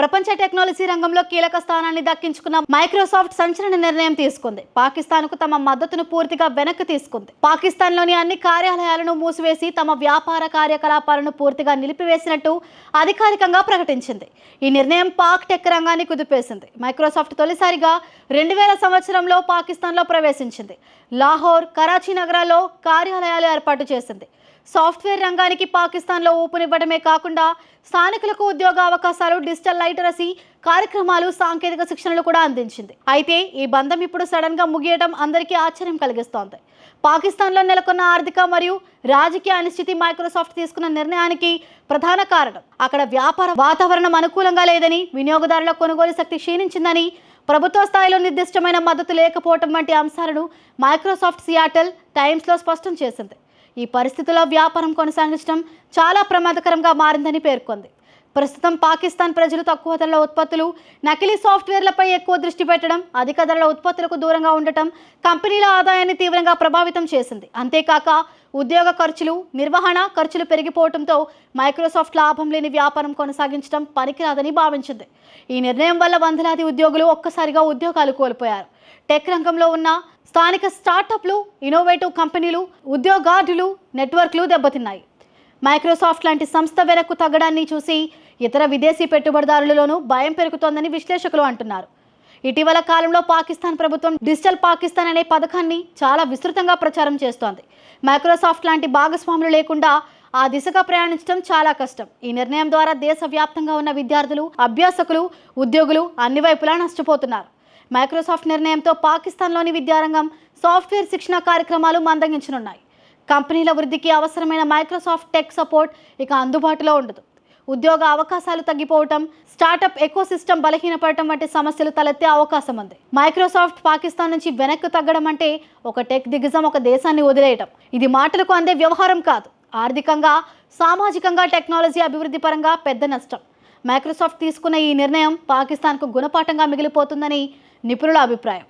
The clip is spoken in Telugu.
ప్రపంచ టెక్నాలజీ రంగంలో కీలక స్థానాన్ని దక్కించుకున్న మైక్రోసాఫ్ట్ సంచలన నిర్ణయం తీసుకుంది. పాకిస్తాన్కు తమ మద్దతును పూర్తిగా వెనక్కి తీసుకుంది. పాకిస్తాన్లోని అన్ని కార్యాలయాలను మూసివేసి తమ వ్యాపార కార్యకలాపాలను పూర్తిగా నిలిపివేసినట్టు అధికారికంగా ప్రకటించింది. ఈ నిర్ణయం పాక్ టెక్ రంగాన్ని కుదిపేసింది. మైక్రోసాఫ్ట్ తొలిసారిగా రెండు వేల సంవత్సరంలో పాకిస్తాన్లో ప్రవేశించింది. లాహోర్ కరాచీ నగరాల్లో కార్యాలయాలు ఏర్పాటు చేసింది. సాఫ్ట్వేర్ రంగానికి పాకిస్తాన్లో ఊపునివ్వడమే కాకుండా స్థానికులకు ఉద్యోగ అవకాశాలు డిజిటల్ లైటరసీ కార్యక్రమాలు సాంకేతిక శిక్షణలు కూడా అందించింది. అయితే ఈ బంధం ఇప్పుడు సడన్గా ముగియడం అందరికీ ఆశ్చర్యం కలిగిస్తోంది. పాకిస్తాన్లో నెలకొన్న ఆర్థిక మరియు రాజకీయ అనిశ్చితి మైక్రోసాఫ్ట్ తీసుకున్న నిర్ణయానికి ప్రధాన కారణం అక్కడ వ్యాపార వాతావరణం అనుకూలంగా లేదని వినియోగదారుల కొనుగోలు శక్తి క్షీణించిందని ప్రభుత్వ స్థాయిలో నిర్దిష్టమైన మద్దతు లేకపోవటం వంటి అంశాలను మైక్రోసాఫ్ట్ సియాటల్ టైమ్స్లో స్పష్టం చేసింది. ఈ పరిస్థితుల్లో వ్యాపారం కొనసాగించడం చాలా ప్రమాదకరంగా మారిందని పేర్కొంది. ప్రస్తుతం పాకిస్తాన్ ప్రజలు తక్కువ ధరల ఉత్పత్తులు నకిలీ సాఫ్ట్వేర్లపై ఎక్కువ దృష్టి పెట్టడం అధిక ధరల ఉత్పత్తులకు దూరంగా ఉండటం కంపెనీల ఆదాయాన్ని తీవ్రంగా ప్రభావితం చేసింది. అంతేకాక ఉద్యోగ ఖర్చులు నిర్వహణ ఖర్చులు పెరిగిపోవడంతో మైక్రోసాఫ్ట్ లాభం లేని వ్యాపారం కొనసాగించడం పనికిరాదని భావించింది. ఈ నిర్ణయం వల్ల వందలాది ఉద్యోగులు ఒక్కసారిగా ఉద్యోగాలు కోల్పోయారు. టెక్ రంగంలో ఉన్న స్థానిక స్టార్టప్లు ఇన్నోవేటివ్ కంపెనీలు ఉద్యోగార్థులు నెట్వర్క్లు దెబ్బతిన్నాయి. మైక్రోసాఫ్ట్ లాంటి సంస్థ వెనక్కు తగ్గడాన్ని చూసి ఇతర విదేశీ పెట్టుబడిదారులలోనూ భయం పెరుగుతోందని విశ్లేషకులు అంటున్నారు. ఇటీవల కాలంలో పాకిస్తాన్ ప్రభుత్వం డిజిటల్ పాకిస్తాన్ అనే పథకాన్ని చాలా విస్తృతంగా ప్రచారం చేస్తోంది. మైక్రోసాఫ్ట్ లాంటి భాగస్వాములు లేకుండా ఆ దిశగా ప్రయాణించడం చాలా కష్టం. ఈ నిర్ణయం ద్వారా దేశవ్యాప్తంగా ఉన్న విద్యార్థులు అభ్యాసకులు ఉద్యోగులు అన్ని వైపులా నష్టపోతున్నారు. మైక్రోసాఫ్ట్ నిర్ణయంతో పాకిస్తాన్లోని విద్యారంగం సాఫ్ట్వేర్ శిక్షణ కార్యక్రమాలు మందగించనున్నాయి. కంపెనీల వృద్ధికి అవసరమైన మైక్రోసాఫ్ట్ టెక్ సపోర్ట్ ఇక అందుబాటులో ఉండదు. ఉద్యోగ అవకాశాలు తగ్గిపోవటం స్టార్టప్ ఎకోసిస్టమ్ బలహీనపడటం వంటి సమస్యలు తలెత్తే అవకాశం ఉంది. మైక్రోసాఫ్ట్ పాకిస్తాన్ నుంచి వెనక్కి తగ్గడం అంటే ఒక టెక్ దిగ్గజం ఒక దేశాన్ని వదిలేయటం. ఇది మాటలకు అందే వ్యవహారం కాదు. ఆర్థికంగా సామాజికంగా టెక్నాలజీ అభివృద్ధి పరంగా పెద్ద నష్టం. మైక్రోసాఫ్ట్ తీసుకున్న ఈ నిర్ణయం పాకిస్తాన్కు గుణపాఠంగా మిగిలిపోతుందని నిపుణుల అభిప్రాయం.